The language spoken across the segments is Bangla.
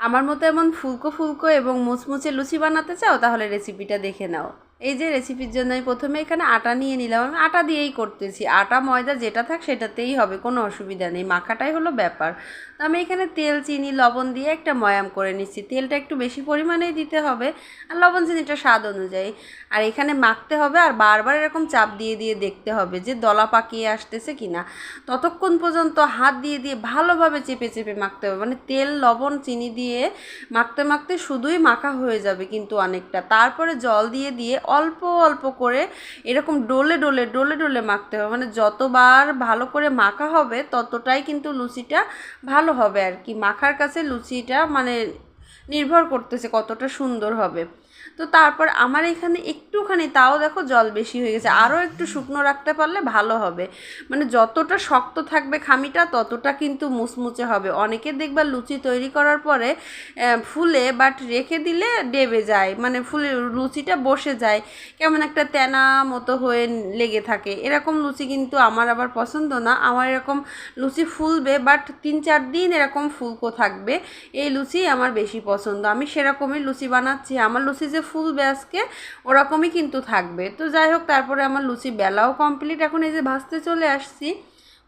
আমার মতো এমন ফুলকো ফুলকো এবং মুচমুচে লুচি বানাতে চাও তাহলে রেসিপিটা দেখে নাও। এই যে রেসিপির জন্য আমি প্রথমে এখানে আটা নিয়ে নিলাম। আমি আটা দিয়েই করতেছি। আটা, ময়দা যেটা থাক সেটাতেই হবে, কোনো অসুবিধা নেই। মাখাটাই হলো ব্যাপার। তো আমি এখানে তেল, চিনি, লবণ দিয়ে একটা ময়াম করে নিচ্ছি। তেলটা একটু বেশি পরিমাণেই দিতে হবে আর লবণ, চিনিটা স্বাদ অনুযায়ী। আর এখানে মাখতে হবে আর বারবার এরকম চাপ দিয়ে দিয়ে দেখতে হবে যে দলা পাকিয়ে আসতেছে কি না ততক্ষণ পর্যন্ত হাত দিয়ে দিয়ে ভালোভাবে চেপে চেপে মাখতে হবে। মানে তেল, লবণ, চিনি দিয়ে মাখতে মাখতে শুধুই মাখা হয়ে যাবে কিন্তু অনেকটা। তারপরে জল দিয়ে দিয়ে অল্প অল্প করে এরকম ডোলে ডোলে ডোলে ডোলে মাখতে হবে। মানে যতবার ভালো করে মাখা হবে, ততটাই কিন্তু লুচিটা ভালো হবে আর কি। মাখার কাছে লুচিটা মানে নির্ভর করতেছে কতটা সুন্দর হবে। তো তারপর আমার এখানে একটুখানি, তাও দেখো জল বেশি হয়ে গেছে। আরও একটু শুকনো রাখতে পারলে ভালো হবে। মানে যতটা শক্ত থাকবে খামিটা, ততটা কিন্তু মুচমুচে হবে। অনেকে দেখবা লুচি তৈরি করার পরে ফুলে বাট রেখে দিলে ডেবে যায়। মানে ফুলে লুচিটা বসে যায়। কেমন একটা তেনা মতো হয়ে লেগে থাকে। এরকম লুচি কিন্তু আমার আবার পছন্দ না। আমার এরকম লুচি ফুলবে বাট তিন চার দিন এরকম ফুলকো থাকবে। এই লুচি আমার বেশি পছন্দ। আমি সেরকমই লুচি বানাচ্ছি। আমার লুচি যে ফুল ব্যাসকে ওরকমই কিন্তু থাকবে। তো যাই হোক, তারপরে আমার লুচি বেলাও কমপ্লিট এখন এই যে ভাজতে চলে আসছি।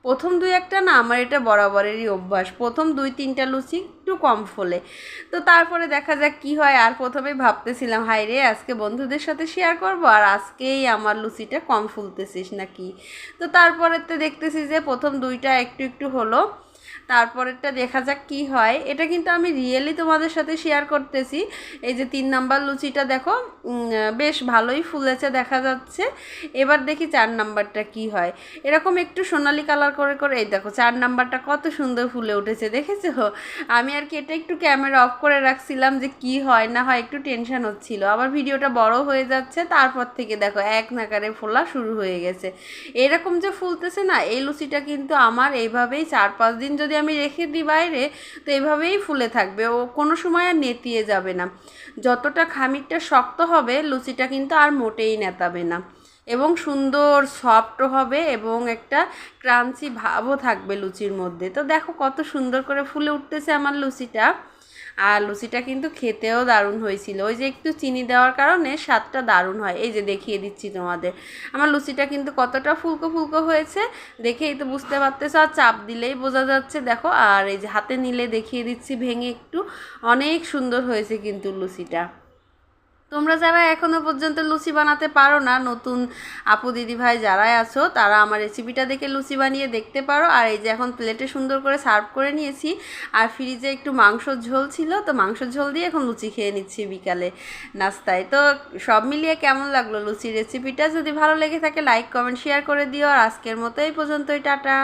প্রথম দুই একটা না, আমার এটা বরাবরেরই অভ্যাস। প্রথম দুই তিনটা লুচি একটু কম ফোলে। তো তারপরে দেখা যাক কি হয়। আর প্রথমেই ভাবতেছিলাম হাই রে, আজকে বন্ধুদের সাথে শেয়ার করব? আর আজকেই আমার লুচিটা কম ফুলতেছিস নাকি? তো তারপরে তো দেখতেছি যে প্রথম দুইটা একটু একটু হলো। তারপরেরটা দেখা যাক কি হয়। এটা কিন্তু আমি রিয়েলি তোমাদের সাথে শেয়ার করতেছি। এই যে তিন নাম্বার লুচিটা দেখো বেশ ভালোই ফুলেছে দেখা যাচ্ছে। এবার দেখি চার নাম্বারটা কি হয়। এরকম একটু সোনালি কালার করে করে এই দেখো, চার নাম্বারটা কত সুন্দর ফুলে উঠেছে, দেখেছ? আমি আর কি এটা একটু ক্যামেরা অফ করে রাখছিলাম যে কি হয়, না হয় একটু টেনশন হচ্ছিল। আবার ভিডিওটা বড় হয়ে যাচ্ছে, তারপর থেকে দেখো এক নাকারে ফোলা শুরু হয়ে গেছে। এরকম যে ফুলতেছে না, এই লুচিটা কিন্তু আমার এইভাবেই চার পাঁচ দিন যদি আমি রেখে দিই বাইরে, তো এভাবেই ফুলে থাকবে। ও কোনো সময় আর নেতিয়ে যাবে না। যতটা খামিরটা শক্ত হবে, লুচিটা কিন্তু আর মোটেই নেতাবে না। এবং সুন্দর সফট হবে এবং একটা ক্রাঞ্চি ভাবও থাকবে লুচির মধ্যে। তো দেখো কত সুন্দর করে ফুলে উঠতেছে আমার লুচিটা। আর লুচিটা কিন্তু খেতেও দারুণ হয়েছিল। ওই যে একটু চিনি দেওয়ার কারণে স্বাদটা দারুণ হয়। এই যে দেখিয়ে দিচ্ছি তোমাদের। আমার লুচিটা কিন্তু কতটা ফুলকো ফুলকো হয়েছে, দেখেই তো বুঝতে পারতেছ। আর চাপ দিলেই বোঝা যাচ্ছে, দেখো। আর এই যে হাতে নিলে দেখিয়ে দিচ্ছি, ভেঙে একটু। অনেক সুন্দর হয়েছে কিন্তু লুচিটা। তোমরা যারা এখনও পর্যন্ত লুচি বানাতে পারো না, নতুন আপু দিদি ভাই যারাই আছো, তারা আমার রেসিপিটা দেখে লুচি বানিয়ে দেখতে পারো। আর এই যে এখন প্লেটে সুন্দর করে সার্ভ করে নিয়েছি। আর ফ্রিজে একটু মাংসর ঝোল ছিল, তো মাংসর ঝোল দিয়ে এখন লুচি খেয়ে নিচ্ছি বিকালে নাস্তায়। তো সব মিলিয়ে কেমন লাগল লুচির রেসিপিটা যদি ভালো লেগে থাকে লাইক কমেন্ট শেয়ার করে দিও। আর আজকের মতো এই পর্যন্তই, টাটা।